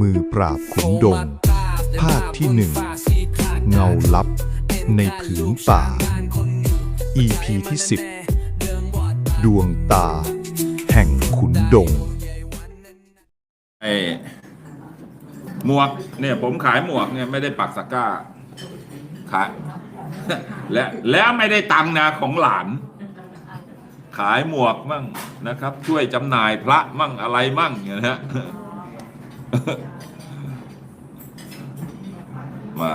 มือปราบขุนดง ภาคที่หนึ่ง เงาลับ ในผืนป่า EP ที่ 10 ดวงตา แห่งขุนดง ไอ้หมวกเนี่ยผมขายหมวกเนี่ยไม่ได้ปักสก้า ขาย และแล้วไม่ได้ตังค์นะของหลาน ขายหมวกมั่งนะครับ ช่วยจำหน่ายพระมั่งอะไรมั่งอย่างนี้ยนะ มา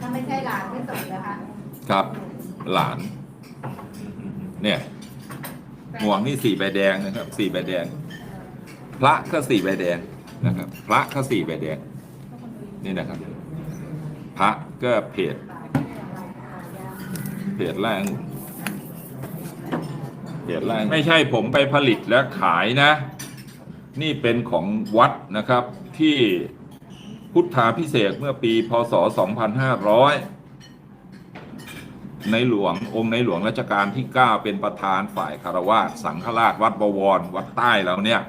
ถ้าไม่ใช่หลานที่ส่งนะคะครับ หลาน เนี่ยหมวกนี่สี่ใบแดงนะครับสี่ใบแดง พระก็สี่ใบแดงนะครับ พระก็สี่ใบแดง นี่นะครับ พระก็เพจเพจแรก เพจแรกไม่ใช่ผมไปผลิตและขายนะ นี่เป็นของวัดนะครับที่พุทธาพิเศษเมื่อปี พศ 2500 ในหลวงองค์ในหลวงรัชกาลที่ 9 เป็นประธานฝ่ายคารวาสสังฆราชวัดบวร วัดใต้แล้วเนี่ย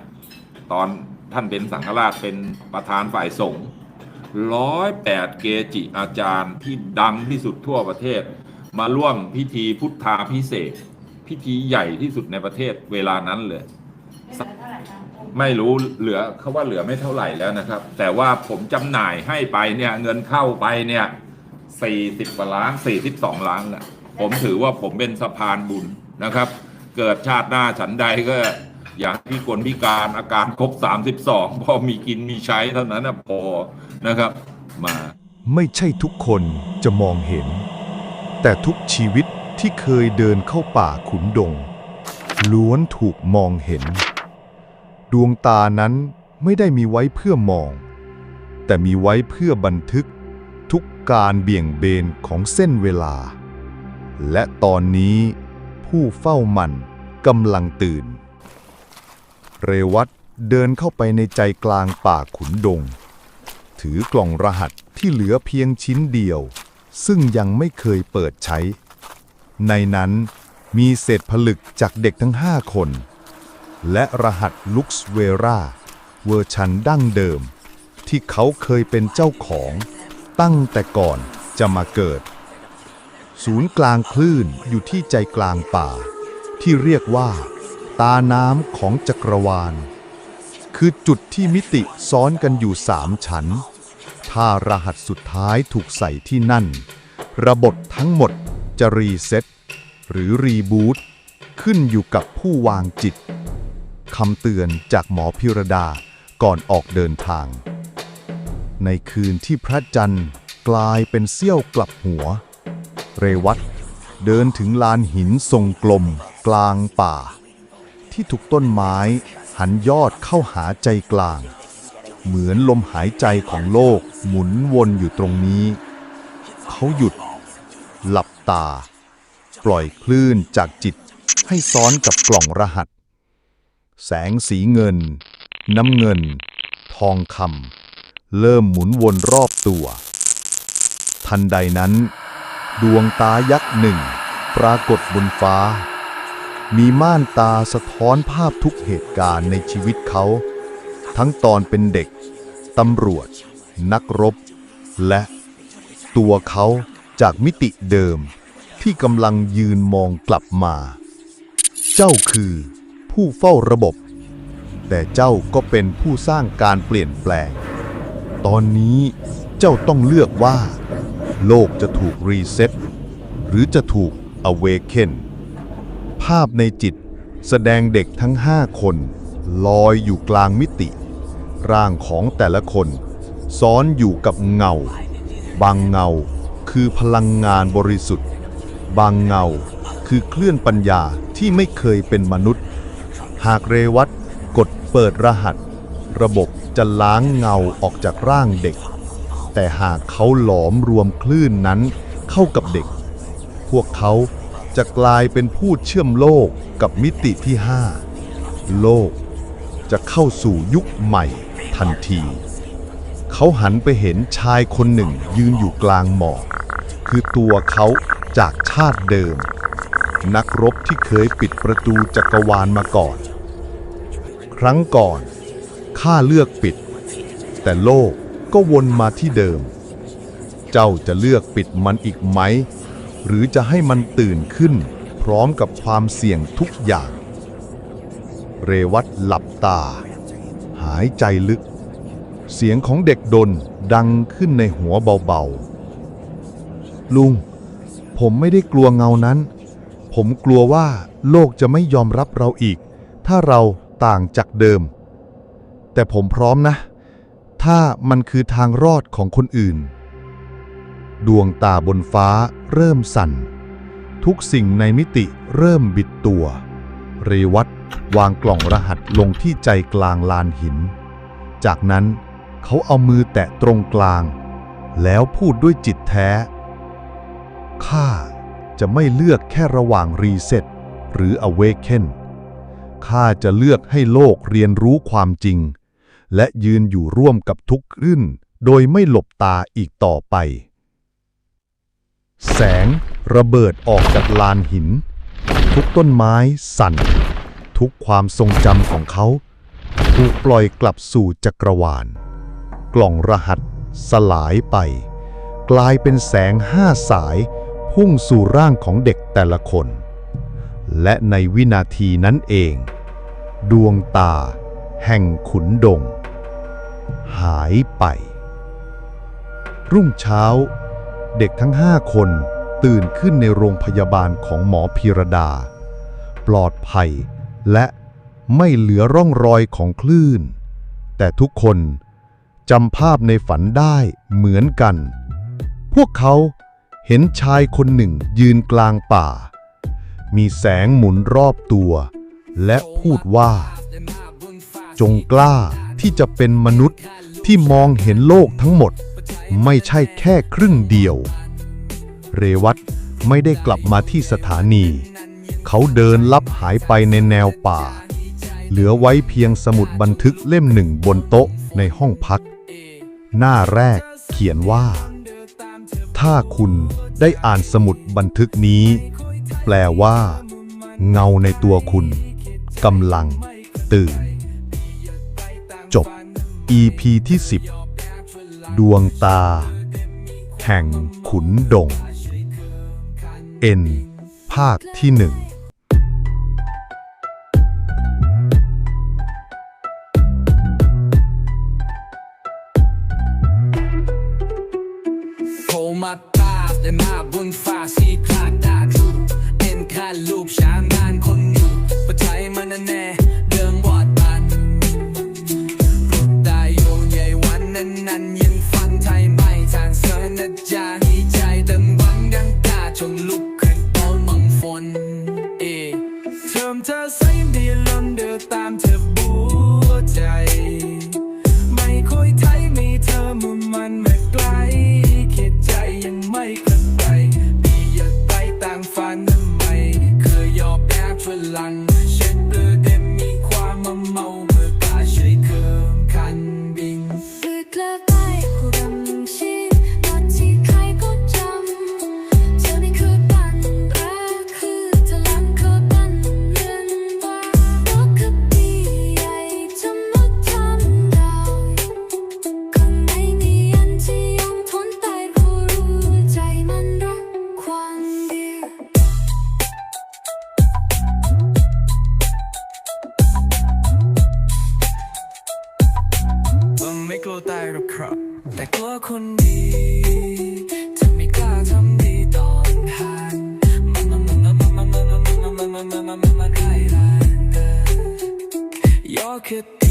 ตอนท่านเป็นสังฆราชเป็นประธานฝ่ายสงฆ์ร้อยแปดเกจิอาจารย์ที่ดังที่สุดทั่วประเทศ มาร่วมพิธีพุทธาพิเศษ พิธีใหญ่ที่สุดในประเทศเวลานั้นเลยไม่เหลือเท่าไหร่คะไม่รู้เหลือเขาว่าเหลือไม่เท่าไหร่แล้วนะครับ แต่ว่าผมจำหน่ายให้ไปเนี่ยเงินเข้าไปเนี่ยสี่สิบกว่าล้านสี่สิบสองล้านแหละผมถือว่าผมเป็นสะพานบุญนะครับ เกิดชาติหน้าฉันใดก็อยากพิกลพิการอาการครบสามสิบสองพอมีกินมีใช้เท่านั้นนะพอนะครับ มา ไม่ใช่ทุกคนจะมองเห็น แต่ทุกชีวิต ที่เคยเดินเข้าป่าขุนดง ล้วนถูกมองเห็น ดวงตานั้นไม่ได้มีไว้เพื่อมอง แต่มีไว้เพื่อบันทึกทุกการเบี่ยงเบนของเส้นเวลา และตอนนี้ผู้เฝ้ามันกำลังตื่น เรวัตเดินเข้าไปในใจกลางป่าขุนดง ถือกล่องรหัสที่เหลือเพียงชิ้นเดียว ซึ่งยังไม่เคยเปิดใช้ ในนั้นมีเศษผลึกจากเด็กทั้งห้าคน และรหัสลุกสเวราเวอร์ชันดั้งเดิม ที่เขาเคยเป็นเจ้าของ ตั้งแต่ก่อนจะมาเกิด ศูนย์กลางคลื่นอยู่ที่ใจกลางป่า ที่เรียกว่า ตาน้ำของจักรวาล คือจุดที่มิติซ้อนกันอยู่สามชั้น ถ้ารหัสสุดท้ายถูกใส่ที่นั่น ระบบทั้งหมด จะรีเซ็ตหรือรีบูตขึ้นอยู่กับผู้วางจิตคำเตือนจากหมอพิรดาก่อนออกเดินทาง ในคืนที่พระจันทร์กลายเป็นเสี้ยวกลับหัว เรวัตเดินถึงลานหินทรงกลมกลางป่า ที่ถูกต้นไม้หันยอดเข้าหาใจกลาง เหมือนลมหายใจของโลกหมุนวนอยู่ตรงนี้ เขาหยุด หลับตา ปล่อยคลื่นจากจิตให้ซ้อนกับกล่องรหัส แสงสีเงิน น้ำเงิน ทองคำเริ่มหมุนวนรอบตัว ทันใดนั้น ดวงตายักษ์หนึ่ง ปรากฏบนฟ้า มีม่านตาสะท้อนภาพทุกเหตุการณ์ในชีวิตเขา ทั้งตอนเป็นเด็ก ตำรวจ นักรบ และตัวเขา จากมิติเดิมที่กำลังยืนมองกลับมา เจ้าคือผู้เฝ้าระบบ แต่เจ้าก็เป็นผู้สร้างการเปลี่ยนแปลง ตอนนี้เจ้าต้องเลือกว่า โลกจะถูกรีเซ็ตหรือจะถูกอเวเคนภาพในจิตแสดงเด็กทั้งห้าคน ลอยอยู่กลางมิติ ร่างของแต่ละคน ซ้อนอยู่กับเงา บางเงา คือพลังงานบริสุทธิ์ บางเงา คือเคลื่อนปัญญาที่ไม่เคยเป็นมนุษย์ หากเรวัตกดเปิดรหัส ระบบจะล้างเงาออกจากร่างเด็ก แต่หากเขาหลอมรวมคลื่นนั้นเข้ากับเด็ก พวกเขาจะกลายเป็นผู้เชื่อมโลกกับมิติที่ห้าโลกจะเข้าสู่ยุคใหม่ทันที เขาหันไปเห็นชายคนหนึ่งยืนอยู่กลางหมอก คือตัวเขาจากชาติเดิม นักรบที่เคยปิดประตูจักรวาลมาก่อน ครั้งก่อนข้าเลือกปิด แต่โลกก็วนมาที่เดิม เจ้าจะเลือกปิดมันอีกไหม หรือจะให้มันตื่นขึ้น พร้อมกับความเสี่ยงทุกอย่าง เรวัตหลับตา หายใจลึก เสียงของเด็กดนดังขึ้นในหัวเบาๆ ลุง ผมไม่ได้กลัวเงานั้น ผมกลัวว่าโลกจะไม่ยอมรับเราอีก ถ้าเราต่างจากเดิม แต่ผมพร้อมนะ ถ้ามันคือทางรอดของคนอื่น ดวงตาบนฟ้าเริ่มสั่น ทุกสิ่งในมิติเริ่มบิดตัว เรวัตวางกล่องรหัสลงที่ใจกลางลานหิน จากนั้นเขาเอามือแตะตรงกลาง แล้วพูดด้วยจิตแท้ ข้าจะไม่เลือกแค่ระหว่างรีเซ็ตหรืออเวกเคนข้าจะเลือกให้โลกเรียนรู้ความจริง และยืนอยู่ร่วมกับทุกคลื่น โดยไม่หลบตาอีกต่อไป แสงระเบิดออกจากลานหิน ทุกต้นไม้สั่น ทุกความทรงจำของเขา ถูกปล่อยกลับสู่จักรวาล กล่องรหัสสลายไป กลายเป็นแสงห้าสาย พุ่งสู่ร่างของเด็กแต่ละคน และในวินาทีนั้นเอง ดวงตาแห่งขุนดง หายไป รุ่งเช้า เด็กทั้งห้าคนตื่นขึ้นในโรงพยาบาลของหมอพีรดา ปลอดภัยและไม่เหลือร่องรอยของคลื่น แต่ทุกคนจำภาพในฝันได้เหมือนกัน พวกเขา เห็นชายคนหนึ่งยืนกลางป่า มีแสงหมุนรอบตัว และพูดว่า จงกล้าที่จะเป็นมนุษย์ที่มองเห็นโลกทั้งหมด ไม่ใช่แค่ครึ่งเดียว เรวัตไม่ได้กลับมาที่สถานี เขาเดินลับหายไปในแนวป่า เหลือไว้เพียงสมุดบันทึกเล่มหนึ่งบนโต๊ะในห้องพัก หน้าแรกเขียนว่า ถ้าคุณได้อ่านสมุดบันทึกนี้ แปลว่า เงาในตัวคุณกำลัง ตื่น จบ EP ที่ 10 ดวงตา แห่งขุนดง N ภาคที่หนึ่ง mirando. คนดีจะไม่กล้าทำดีตอนห่างมันมันมันมันมันมันมันมันมันมันมันมันมันมันใครรักกันยอคิด